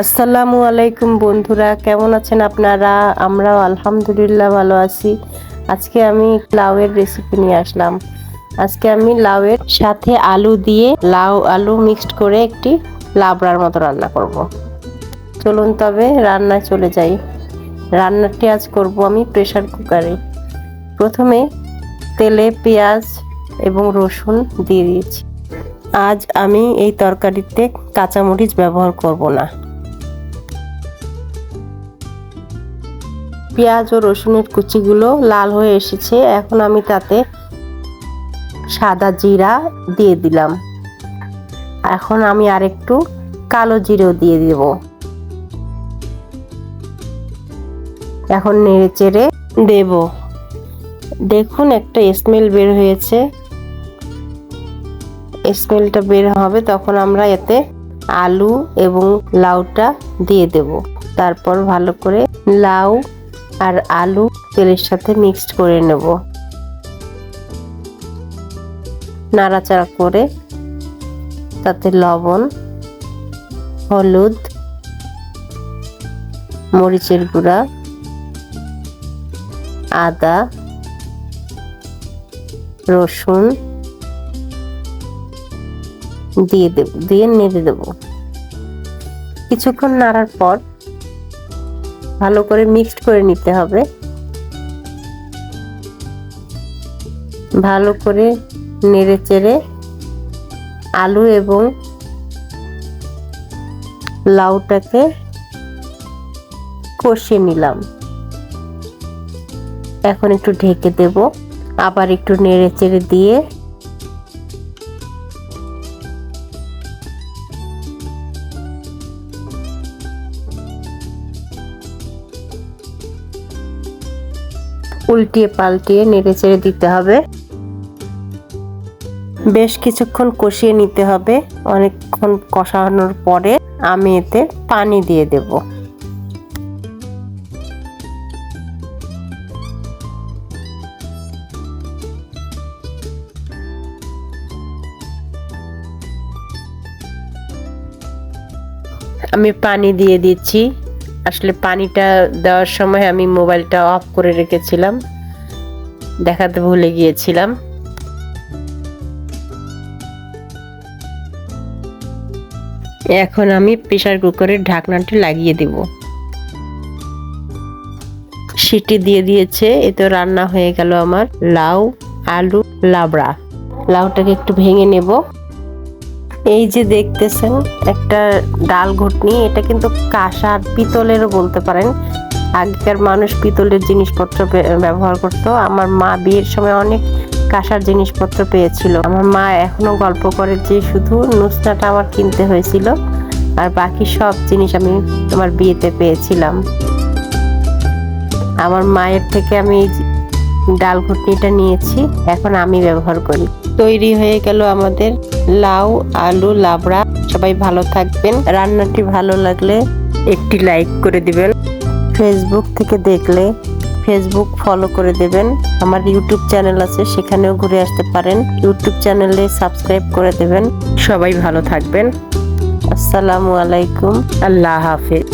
আসসালামু আলাইকুম বন্ধুরা, কেমন আছেন আপনারা? আমরাও আলহামদুলিল্লাহ ভালো আছি। আজকে আমি লাউয়ের রেসিপি নিয়ে আসলাম। আজকে আমি লাউয়ের সাথে আলু দিয়ে লাউ আলু মিক্সড করে একটি লাবড়ার মতো রান্না করব। চলুন তবে রান্নায় চলে যাই। রান্নাটি আজ করব আমি প্রেসার কুকারে প্রথমে তেলে পেঁয়াজ এবং রসুন দিয়ে দিয়েছি। আজ আমি এই তরকারিতে কাঁচামরিচ ব্যবহার করব না। পেঁয়াজ ও রসুনের কুচিগুলো লাল হয়ে এসেছে। এখন আমি তাতে সাদা জিরা দিয়ে দিলাম। এখন আমি আরেকটু কালো জিরেও দিয়ে দেব। এখন নেড়ে চেড়ে দেব। দেখুন, একটা স্মেল বের হয়েছে। স্মেলটা বের হবে, তখন আমরা এতে আলু এবং লাউটা দিয়ে দেব। তারপর ভালো করে লাউ আর আলু তেলের সাথে মিক্সড করে নেব। নাড়াচাড়া করে তাতে লবণ, হলুদ, মরিচের গুঁড়া, আদা, রসুন দিয়ে দেব, দিয়ে নেড়ে দেব। কিছুক্ষণ নাড়ার পর ভালো করে মিক্সড করে নিতে হবে। ভালো করে নেড়ে চেড়ে আলু এবং লাউটাকে কষে নিলাম। এখন একটু ঢেকে দেব। আবার একটু নেড়ে চেড়ে দিয়ে উল্টিয়ে পাল্টিয়ে নেড়ে চেড়ে দিতে হবে। বেশ কিছুক্ষণ কষিয়ে নিতে হবে। অনেকক্ষণ কষানোর পরে আমি এতে পানি দিয়ে দেব। আমি পানি দিয়ে দিচ্ছি। আসলে পানিটা দেওয়ার সময় আমি মোবাইলটা অফ করে রেখেছিলাম। দেখাতে ভুলে গিয়েছিলাম। এখন আমি প্রেসার কুকারের ঢাকনাটি লাগিয়ে দেব। সিটি দিয়ে দিয়েছে এতে রান্না হয়ে গেল আমার লাউ, আলু, লাবড়া। লাউটাকে একটু ভেঙে নেব। এই যে দেখতেছেন, একটা ডাল ঘুটনি, এটা কিন্তু কাঁসার পিতলেরও বলতে পারেন। আগেকার মানুষ পিতলের জিনিসপত্র ব্যবহার করত। আমার মা বিয়ের সময় অনেক কাঁসার জিনিসপত্র পেয়েছিল। আমার মা এখনও গল্প করে যে শুধু নুসনাটা আমার কিনতে হয়েছিল, আর বাকি সব জিনিস আমি আমার বিয়েতে পেয়েছিলাম। আমার মায়ের থেকে আমি ডাল ঘুটনিটা নিয়েছি, এখন আমি ব্যবহার করি। তৈরি হয়ে গেল আমাদের লাউ, আলু, লাবড়া, সবাই ভালো থাকবেন। রান্নাটি ভালো লাগলে একটি লাইক করে দিবেন। ফেসবুক থেকে দেখলে ফেসবুক ফলো করে দেবেন। আমার ইউটিউব চ্যানেল আছে, সেখানেও ঘুরে আসতে পারেন। ইউটিউব চ্যানেলে সাবস্ক্রাইব করে দেবেন। সবাই ভালো থাকবেন। আসসালামু আলাইকুম। আল্লাহ হাফেজ।